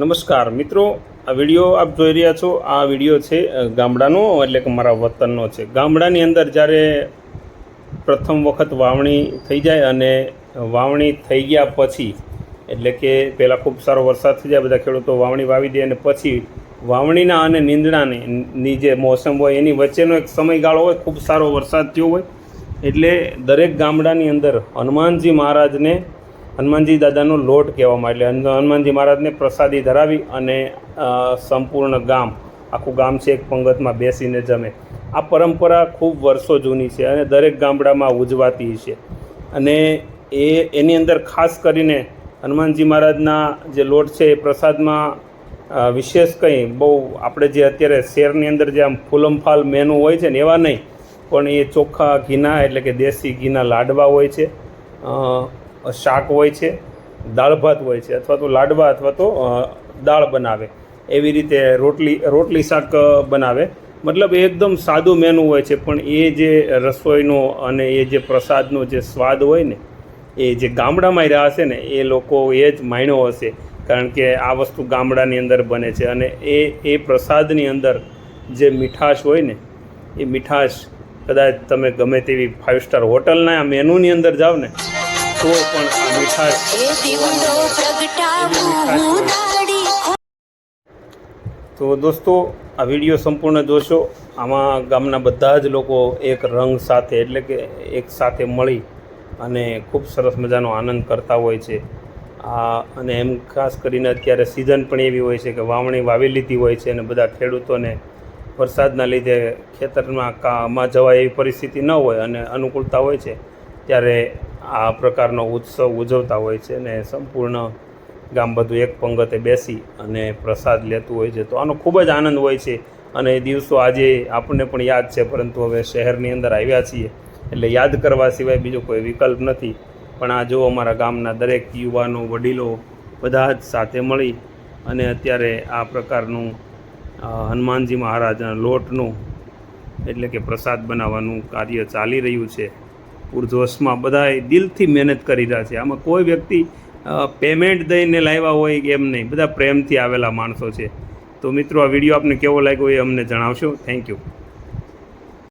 નમસ્કાર મિત્રો, આ વીડિયો આપ જોઈ રહ્યા છો. આ વીડિયો છે ગામડાનો, એટલે કે મારા વતનનો છે. ગામડાની અંદર જ્યારે પ્રથમ વખત વાવણી થઈ જાય અને વાવણી થઈ ગયા પછી, એટલે કે પહેલાં ખૂબ સારો વરસાદ થઈ જાય, બધા ખેડૂતો વાવણી વાવી દે અને પછી વાવણીના અને નીંદણાની જે મોસમ હોય એની વચ્ચેનો એક સમયગાળો હોય, ખૂબ સારો વરસાદ થયો હોય. એટલે દરેક ગામડાની અંદર હનુમાનજી મહારાજને હનુમાનજી દાદાનો લોટ કહેવામાં એટલે હન- હનુમાનજી મહારાજને પ્રસાદી ધરાવી અને સંપૂર્ણ ગામ, આખું ગામ છે એક પંગતમાં બેસીને જમે. આ પરંપરા ખૂબ વર્ષો જૂની છે અને દરેક ગામડામાં ઉજવાતી છે. અને એ, એની અંદર ખાસ કરીને હનુમાનજી મહારાજના જે લોટ છે એ પ્રસાદમાં વિશેષ કંઈ બહુ આપણે જે અત્યારે શહેરની અંદર જે આમ ફૂલમફાલ મેનુ હોય છે ને એવા નહીં. પણ એ ચોખ્ખા ઘીના એટલે કે દેશી ઘીના લાડવા હોય છે. શાક હોય છે, દાળ ભાત હોય છે, અથવા તો લાડવા અથવા તો દાળ બનાવે. એવી રીતે રોટલી રોટલી શાક બનાવે. મતલબ એકદમ સાદું મેનુ હોય છે, પણ એ જે રસોઈનો અને એ જે પ્રસાદનો જે સ્વાદ હોય ને, એ જે ગામડામાં રહ્યા હશે ને, એ લોકો એ જ માણ્યો હશે. કારણ કે આ વસ્તુ ગામડાની અંદર બને છે અને એ એ પ્રસાદની અંદર જે મીઠાશ હોય ને, એ મીઠાશ કદાચ તમે ગમે તેવી ફાઇવ સ્ટાર હોટલના મેનુની અંદર જાઓ ને તો પણ આ મીઠાશ. તો દોસ્તો, આ વીડિયો સંપૂર્ણ જોશો. આમાં ગામના બધા જ લોકો એક રંગ સાથે, એટલે કે એક સાથે મળી અને ખૂબ સરસ મજાનો આનંદ કરતા હોય છે. આ અને એમ ખાસ કરીને અત્યારે સિઝન પણ એવી હોય છે કે વાવણી વાવી લીધી હોય છે અને બધા ખેડૂતોને વરસાદના લીધે ખેતરમાં કામાં જવાય એવી પરિસ્થિતિ ન હોય અને અનુકૂળતા હોય છે, ત્યારે આ પ્રકારનો ઉત્સવ ઉજવતા હોય છે અને સંપૂર્ણ ગામ બધું એક પંગતે બેસી અને પ્રસાદ લેતું હોય છે. તો આનો ખૂબ જ આનંદ હોય છે અને એ દિવસો આજે આપણને પણ યાદ છે, પરંતુ હવે શહેરની અંદર આવ્યા છીએ એટલે યાદ કરવા સિવાય બીજો કોઈ વિકલ્પ નથી. પણ આ જો અમારા ગામના દરેક યુવાનો, વડીલો બધા જ સાથે મળી અને અત્યારે આ પ્રકારનું હનુમાનજી મહારાજના લોટનું એટલે કે પ્રસાદ બનાવવાનું કાર્ય ચાલી રહ્યું છે. પૂરજોશમાં બધા દિલથી મહેનત કરી રહ્યા છે. આમાં કોઈ વ્યક્તિ પેમેન્ટ દઈને લાવ્યા હોય એમ નહીં, બધા પ્રેમથી આવેલા માણસો છે. તો મિત્રો, આ વીડિયો આપને કેવો લાગ્યો એ અમને જણાવશો. Thank you